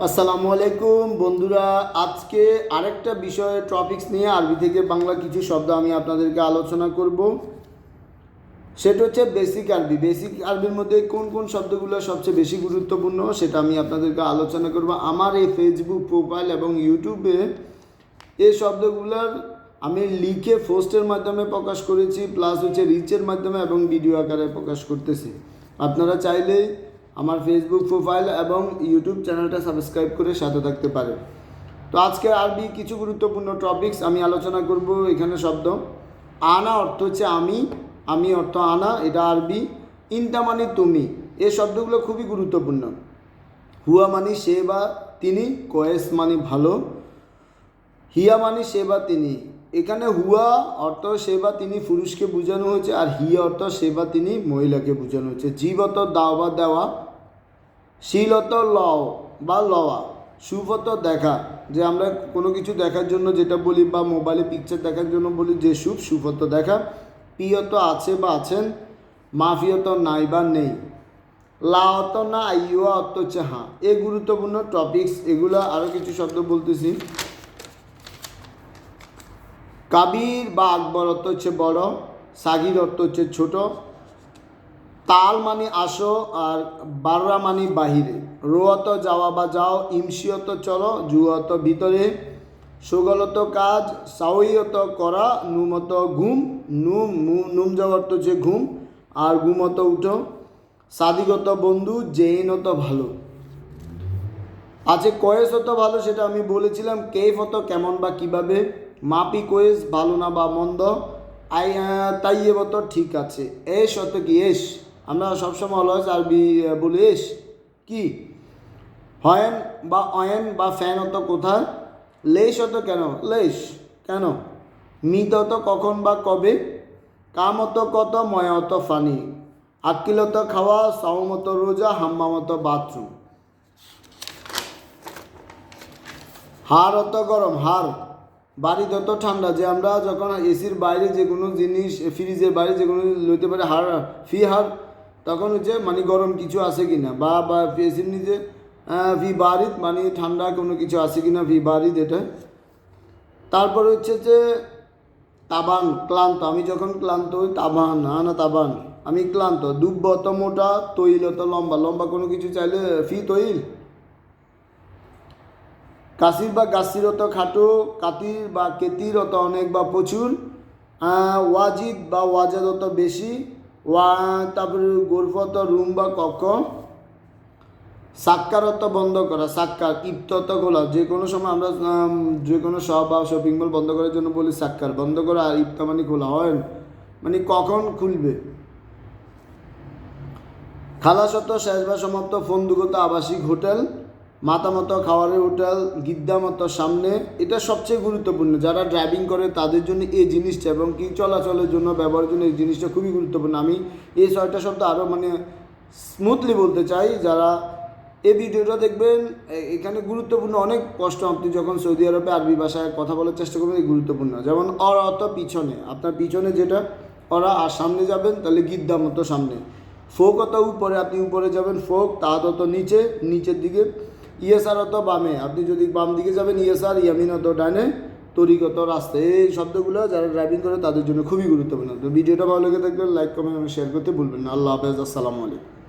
আসসালামু আলাইকুম বন্ধুরা, আজকে আরেকটা বিষয়ে টপিকস নিয়ে আরবি থেকে বাংলা কিছু শব্দ আমি আপনাদেরকে আলোচনা করব। সেটা হচ্ছে বেসিক আরবি। বেসিক আরবির মধ্যে কোন কোন শব্দগুলো সবচেয়ে বেশি গুরুত্বপূর্ণ সেটা আমি আপনাদেরকে আলোচনা করব। আমার এই ফেসবুক প্রোফাইল এবং ইউটিউবে এই শব্দগুলোর আমি লিখে পোস্টের মাধ্যমে প্রকাশ করেছি প্লাস হচ্ছে রিচের মাধ্যমে এবং ভিডিও আকারে প্রকাশ করতেছি। আপনারা চাইলেই আমার ফেসবুক প্রোফাইল এবং ইউটিউব চ্যানেলটা সাবস্ক্রাইব করে সাথে থাকতে পারে। তো আজকে আরবি কিছু গুরুত্বপূর্ণ টপিকস আমি আলোচনা করব এখানে শব্দ। আনা অর্থ হচ্ছে আমি আমি অর্থ আনা, এটা আরবি ইনটা মানে তুমি এ শব্দগুলো খুবই গুরুত্বপূর্ণ। হুয়া মানে সে বা তিনি, কয়েস মানে ভালো। হিয়া মানে সে বা তিনি এখানে হুয়া, অর্থ সে বা তিনি পুরুষকে বোঝানো হয়েছে আর হি, অর্থ সে বা তিনি মহিলাকে বোঝানো হয়েছে। জীব দাও বা দেওয়া, শিল অর্থ লও বা লওয়া অর্থ দেখা, যে আমরা কোনো কিছু দেখার জন্য যেটা বলি বা মোবাইলে পিকচার দেখার জন্য বলি যে শুভ অর্থ দেখা। পিয়ত আছে বা আছেন মাফিয়ত নাই বা নেই, লা অর্থ না অর্থ হচ্ছে হ্যাঁ এই গুরুত্বপূর্ণ টপিকস এগুলো আরও কিছু শব্দ বলতেছি। কাবির বা আকবর অর্থ হচ্ছে বড়, সাগির অর্থ হচ্ছে ছোট, তাল মানে আসো আর বাররা মানে বাহিরে। রোয়ত যাওয়া বা যাও ইমসিয়ত চলো জুয়ত ভিতরে সুগলত কাজ সাউইয়ত করা নুমত ঘুম, নুম নুম যাওয়া অর্থ হচ্ছে ঘুম, আর ঘুমত উঠো। সাদিগত বন্ধু জেইনত ভালো। আছে কয়েস হতো ভালো সেটা আমি বলেছিলাম, কেফ হতো কেমন বা কীভাবে? মাপি কোয়েস ভালো না বা মন্দ? আই তাইয়ে মতো ঠিক আছে। এস হতো কি? এস। আমরা সবসময় আরবি আহ, বলি এস। কি? হয়েন বা অয়েন বা ফ্যান হতো কোথায়? লেশ হতো কেন? লেশ। কেন? মিত হতো কখন বা কবে? কাম হতো কত? ময়া হতো ফানি। আকিলত খাওয়া সাওমতো রোজা হাম্মামতো বাথরুম। হার অত গরম। হাড়। বাড়ি যত ঠান্ডা, যে আমরা যখন এসির বাইরে যে কোনো জিনিস ফ্রিজের বাইরে যে কোনো লইতে পারে হার ফি হার তখন হচ্ছে মানে গরম কিছু আছে কি না বা বা এসির নিচে ফি বারিদ মানে ঠান্ডা কোনো কিছু আছে কি না ফি বারিদ এটা? তারপর হচ্ছে যে তাবান, ক্লান্ত। আমি যখন ক্লান্ত হই, তাবান, না না, তাবান। আমি ক্লান্ত দুব্ব অত মোটা, তৈল অত লম্বা। লম্বা কোনো কিছু চাইলে ফি তৈল? কাশির বা গাছির অত খাটো, কাতির বা কেতির অত অনেক বা প্রচুর। ওয়াজিদ বা ওয়াজাদ অত বেশি। ওয়া, তারপরে গোরফত, রুম বা কক্ষ। সাক্কারত বন্ধ করা, সাক্কার ইপ্তত খোলা। যে কোনো সময় আমরা যে কোনো শপ বা শপিং মল বন্ধ করার জন্য বলি সাক্কার। বন্ধ করা আর ইপ্তা মানে খোলা, হয় মানে কখন খুলবে? খালাসত শেষ বা সমাপ্ত ফন্দুগত আবাসিক হোটেল। মাতামতো, খাওয়ারের হোটেল গিদ্দামতো সামনে। এটা সবচেয়ে গুরুত্বপূর্ণ। যারা ড্রাইভিং করে, তাদের জন্য এই জিনিসটা এবং কি চলাচলের জন্য, ব্যবহারের জন্য এই জিনিসটা খুবই গুরুত্বপূর্ণ। আমি এই ছয়টা শব্দ আরও মানে স্মুথলি বলতে চাই। যারা এই ভিডিওটা দেখবেন এখানে গুরুত্বপূর্ণ অনেক কষ্ট আপনি যখন সৌদি আরবে আরবি ভাষায় কথা বলার চেষ্টা করবেন গুরুত্বপূর্ণ। যেমন, অর অত পিছনে। আপনার পিছনে যেটা ওরা আর সামনে যাবেন? তাহলে গিদ্দা মতো সামনে। ফোক অত উপরে। আপনি উপরে যাবেন, ফোক, তা তত নিচে। নিচের দিকে ইয়েসার অত বামে। আপনি যদি বাম দিকে যাবেন ইয়েসার ইয়ামিন অত ডানে তরিগত রাস্তা এই শব্দগুলো যারা ড্রাইভিং করে, তাদের জন্য খুবই গুরুত্বপূর্ণ। তো ভিডিওটা ভালো লেগে থাকলে লাইক কমেন্ট এবং শেয়ার করতে ভুলবেন না। আল্লাহ হাফেজ, আসসালামু আলাইকুম।